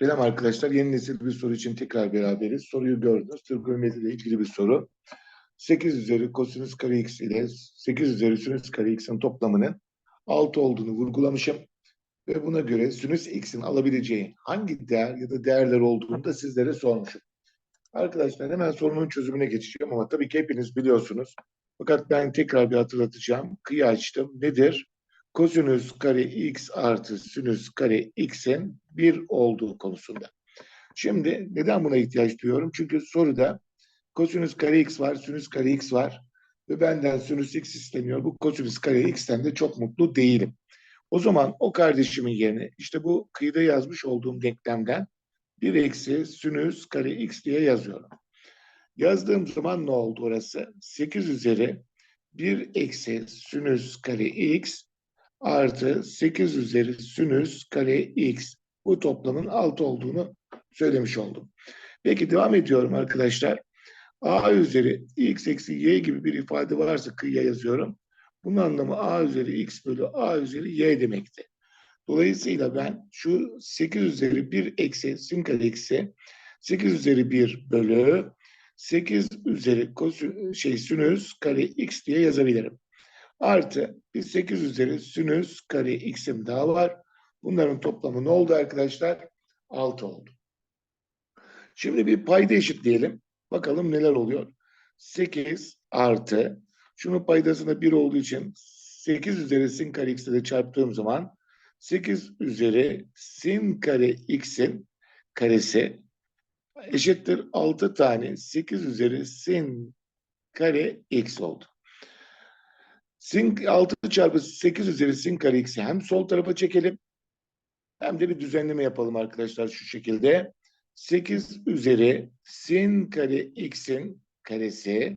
Selam arkadaşlar. Yeni nesil bir soru için tekrar beraberiz. Soruyu gördünüz. Trigonometri ile ilgili bir soru. 8 üzeri kosinüs kare x ile 8 üzeri sinüs kare x'in toplamının 6 olduğunu vurgulamışım. Ve buna göre sinüs x'in alabileceği hangi değer ya da değerler olduğunu da sizlere sormuşum. Arkadaşlar hemen sorunun çözümüne geçeceğim ama tabii ki hepiniz biliyorsunuz. Fakat ben tekrar bir hatırlatacağım. Kıyı açtım. Nedir? kosinüs kare x artı sinüs kare x'in bir olduğu konusunda. Şimdi neden buna ihtiyaç duyuyorum? Çünkü soruda kosinüs kare x var, sinüs kare x var ve benden sinüs x isteniyor. Bu kosinüs kare x'ten de çok mutlu değilim. O zaman o kardeşimin yerine işte bu kıyıda yazmış olduğum denklemden bir eksi sinüs kare x diye yazıyorum. Yazdığım zaman ne oldu orası? 8 üzeri 1 eksi sinüs kare x artı 8 üzeri sinüs kare x. Bu toplamın 6 olduğunu söylemiş oldum. Peki devam ediyorum arkadaşlar. a üzeri x eksi y gibi bir ifade varsa kıyıya yazıyorum. Bunun anlamı a üzeri x bölü a üzeri y demekti. Dolayısıyla ben şu 8 üzeri 1 eksi sin kare eksi 8 üzeri 1 bölü 8 üzeri şey sinüs kare x diye yazabilirim. Artı bir 8 üzeri sinüs kare x'im daha var. Bunların toplamı ne oldu arkadaşlar? 6 oldu. Şimdi bir payda eşitleyelim. Bakalım neler oluyor. 8 artı şunun paydasında 1 olduğu için 8 üzeri sin kare x'e de çarptığım zaman 8 üzeri sin kare x'in karesi eşittir 6 tane 8 üzeri sin kare x oldu. Sin 6 çarpı 8 üzeri sin kare x'i hem sol tarafa çekelim hem de bir düzenleme yapalım arkadaşlar şu şekilde. 8 üzeri sin kare x'in karesi.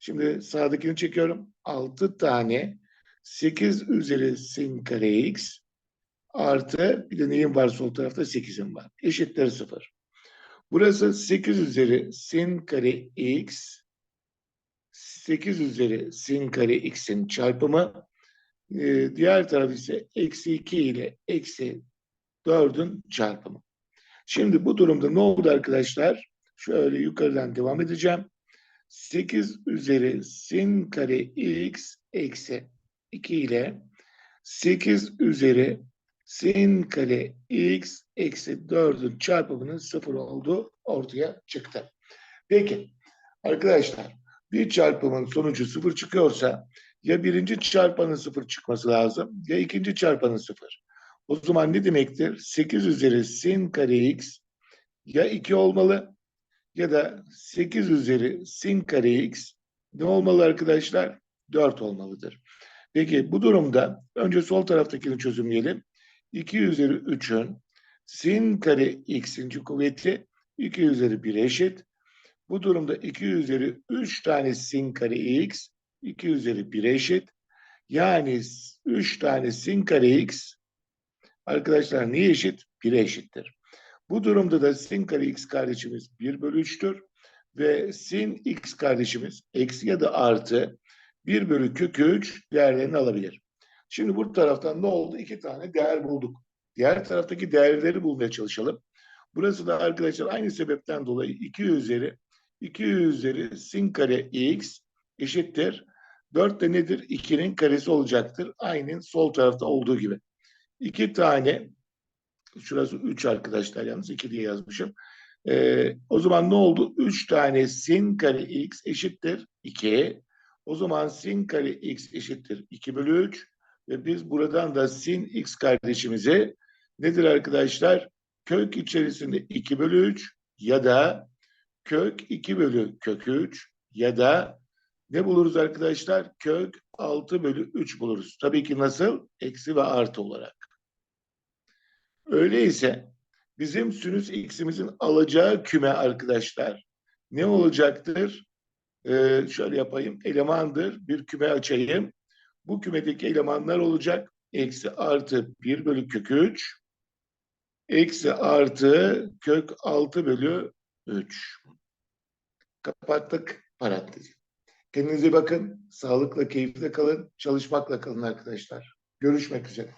Şimdi sağdakini çekiyorum. 6 tane 8 üzeri sin kare x artı bir de neyin var sol tarafta 8'in var. Eşittir 0. Burası 8 üzeri sin kare x 8 üzeri sin kare x'in çarpımı. E, diğer taraf ise eksi 2 ile eksi 4'ün çarpımı. Şimdi bu durumda ne oldu arkadaşlar? Şöyle yukarıdan devam edeceğim. 8 üzeri sin kare x eksi 2 ile 8 üzeri sin kare x eksi 4'ün çarpımının sıfır olduğu ortaya çıktı. Peki arkadaşlar bir çarpımın sonucu sıfır çıkıyorsa ya birinci çarpanın sıfır çıkması lazım ya ikinci çarpanın sıfır. O zaman ne demektir? 8 üzeri sin kare x ya 2 olmalı ya da 8 üzeri sin kare x ne olmalı arkadaşlar? 4 olmalıdır. Peki bu durumda önce sol taraftakini çözümleyelim. 2 üzeri 3'ün sin kare x'inci kuvveti 2 üzeri 1 eşit. Bu durumda 2 üzeri 3 tane sin kare x 2 üzeri 1 eşit. Yani 3 tane sin kare x arkadaşlar niye eşit? 1'e eşittir. Bu durumda da sin kare x kardeşimiz 1 bölü 3'tür. Ve sin x kardeşimiz eksi ya da artı 1 bölü kök 3 değerlerini alabilir. Şimdi bu taraftan ne oldu? İki tane değer bulduk. Diğer taraftaki değerleri bulmaya çalışalım. Burası da arkadaşlar aynı sebepten dolayı 2 üzeri 2 üzeri sin kare x eşittir. 4 de nedir? 2'nin karesi olacaktır. Aynen sol tarafta olduğu gibi. 2 tane şurası 3 arkadaşlar yalnız 2 diye yazmışım. Ee, o zaman ne oldu? 3 tane sin kare x eşittir 2. O zaman sin kare x eşittir 2 bölü 3. Ve biz buradan da sin x kardeşimize nedir arkadaşlar? Kök içerisinde 2 bölü 3 ya da kök 2 bölü kök 3 ya da ne buluruz arkadaşlar? Kök 6 bölü 3 buluruz. Tabii ki nasıl? Eksi ve artı olarak. Öyleyse bizim sinüs x'imizin alacağı küme arkadaşlar ne olacaktır? Ee, şöyle yapayım. Elemandır. Bir küme açayım. Bu kümedeki elemanlar olacak. Eksi artı 1 bölü kök 3. Eksi artı kök 6 bölü 3. Kapattık parantezi. Kendinize bakın. Sağlıkla, keyifle kalın. Çalışmakla kalın arkadaşlar. Görüşmek üzere.